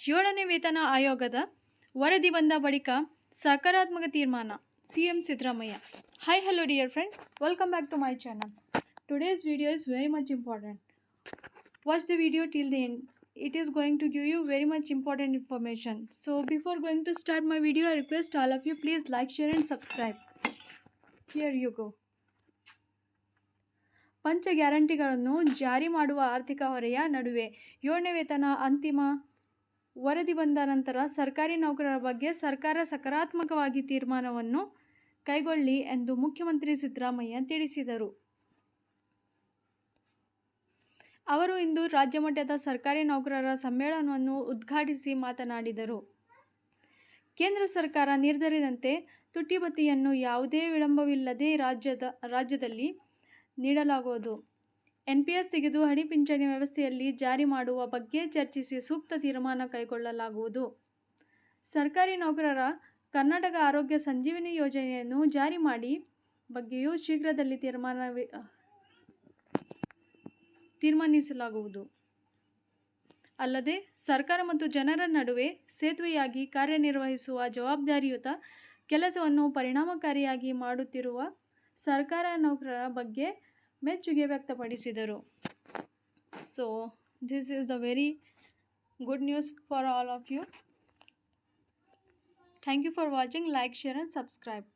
ಏಳನೇ ವೇತನ ಆಯೋಗದ ವರದಿ ಬಂದ ಬಳಿಕ ಸಕಾರಾತ್ಮಕ ತೀರ್ಮಾನ. C M Siddaramaiah. Hi hello dear friends welcome back to my channel today's video is very much important watch the video till the end it is going to give you very much important information so before going to start my video I request all of you please like share and subscribe here you go ಪಂಚ ಗ್ಯಾರಂಟಿಗಳನ್ನು ಜಾರಿ ಮಾಡುವ ಆರ್ಥಿಕ ಹೊರೆಯ ನಡುವೆ ಏಳನೇ ವೇತನ ಅಂತಿಮ ವರದಿ ಬಂದ ನಂತರ ಸರ್ಕಾರಿ ನೌಕರರ ಬಗ್ಗೆ ಸರ್ಕಾರ ಸಕಾರಾತ್ಮಕವಾಗಿ ತೀರ್ಮಾನವನ್ನು ಕೈಗೊಳ್ಳಿ ಎಂದು ಮುಖ್ಯಮಂತ್ರಿ ಸಿದ್ದರಾಮಯ್ಯ ತಿಳಿಸಿದರು. ಅವರು ಇಂದು ರಾಜ್ಯ ಮಟ್ಟದ ಸರ್ಕಾರಿ ನೌಕರರ ಸಮ್ಮೇಳನವನ್ನು ಉದ್ಘಾಟಿಸಿ ಮಾತನಾಡಿದರು. ಕೇಂದ್ರ ಸರ್ಕಾರ ನಿರ್ಧರಿದಂತೆ ತುಟ್ಟಿಬತ್ತಿಯನ್ನು ಯಾವುದೇ ವಿಳಂಬವಿಲ್ಲದೆ ರಾಜ್ಯದ, ರಾಜ್ಯದಲ್ಲಿ ನೀಡಲಾಗುವುದು. ಎನ್ ಪಿ ಎಸ್ ತೆಗೆದು ಹಣಿ ಪಿಂಚಣಿ ವ್ಯವಸ್ಥೆಯಲ್ಲಿ ಜಾರಿ ಮಾಡುವ ಬಗ್ಗೆ ಚರ್ಚಿಸಿ ಸೂಕ್ತ ತೀರ್ಮಾನ ಕೈಗೊಳ್ಳಲಾಗುವುದು. ಸರ್ಕಾರಿ ನೌಕರರ ಕರ್ನಾಟಕ ಆರೋಗ್ಯ ಸಂಜೀವಿನಿ ಯೋಜನೆಯನ್ನು ಜಾರಿ ಮಾಡಿ ಬಗ್ಗೆಯೂ ಶೀಘ್ರದಲ್ಲಿ ತೀರ್ಮಾನ ತೀರ್ಮಾನಿಸಲಾಗುವುದು. ಅಲ್ಲದೆ ಸರ್ಕಾರ ಮತ್ತು ಜನರ ನಡುವೆ ಸೇತುವೆಯಾಗಿ ಕಾರ್ಯನಿರ್ವಹಿಸುವ ಜವಾಬ್ದಾರಿಯುತ ಕೆಲಸವನ್ನು ಪರಿಣಾಮಕಾರಿಯಾಗಿ ಮಾಡುತ್ತಿರುವ ಸರ್ಕಾರ ನೌಕರರ ಬಗ್ಗೆ ಮೆಚ್ಚುಗೆ ವ್ಯಕ್ತಪಡಿಸಿದರು so this is the very good news for all of you thank you for watching like share and subscribe